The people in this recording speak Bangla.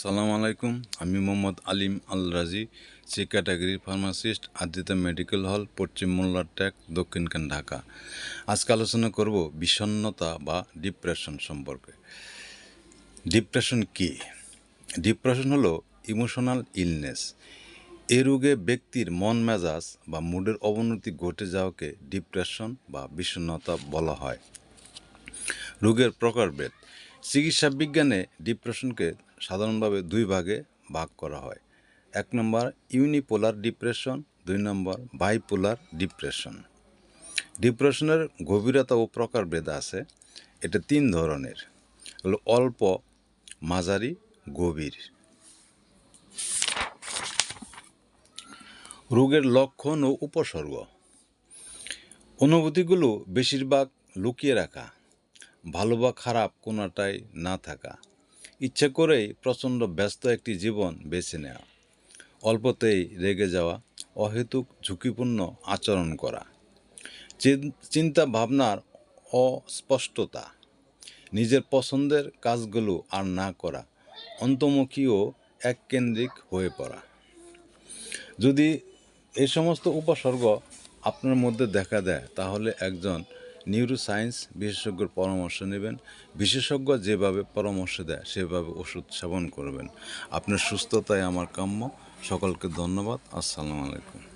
সালাম আলাইকুম। আমি Mohammad Alim Al Razi C category pharmacist Adita medical hall, পশ্চিম মোল্লার ট্যাক দক্ষিণখান ঢাকা। আজকে আলোচনা করব বিষণ্ণতা বা ডিপ্রেশন সম্পর্কে। ডিপ্রেশন কি? ডিপ্রেশন হলো ইমোশনাল ইলনেস। এ রোগে ব্যক্তির মন মেজাজ বা মুডের অবনতি ঘটে যাওয়াকে ডিপ্রেশন বা বিষণ্ণতা বলা হয়। রোগের প্রকারভেদ। চিকিৎসা বিজ্ঞানে ডিপ্রেশনকে সাধারণভাবে দুই ভাগে ভাগ করা হয়। এক নম্বর ইউনিপোলার ডিপ্রেশন দুই নম্বর বাইপোলার ডিপ্রেশন ডিপ্রেশনের গভীরতা ও প্রকারভেদ আছে। এটা তিন ধরনের। হলো অল্প, মাঝারি, গভীর। রোগের লক্ষণ ও উপসর্গ। অনুভূতিগুলো বেশিরভাগ লুকিয়ে রাখা। ভালো বা খারাপ কোনোটাই না থাকা। ইচ্ছে করেই প্রচণ্ড ব্যস্ত একটি জীবন বেছে নেওয়া অল্পতেই রেগে যাওয়া, অহেতুক ঝুঁকিপূর্ণ আচরণ করা চিন্তা ভাবনার অস্পষ্টতা, নিজের পছন্দের কাজগুলো আর না করা, অন্তর্মুখী ও এককেন্দ্রিক হয়ে পড়া। যদি এই সমস্ত উপসর্গ আপনার মধ্যে দেখা দেয়, তাহলে একজন নিউরোসায়েন্স বিশেষজ্ঞর পরামর্শ নেবেন। বিশেষজ্ঞ যেভাবে পরামর্শ দেয়, সেভাবে ওষুধ সেবন করবেন। আপনার সুস্থতায় আমার কাম্য। সকলকে ধন্যবাদ। আসসালামু আলাইকুম।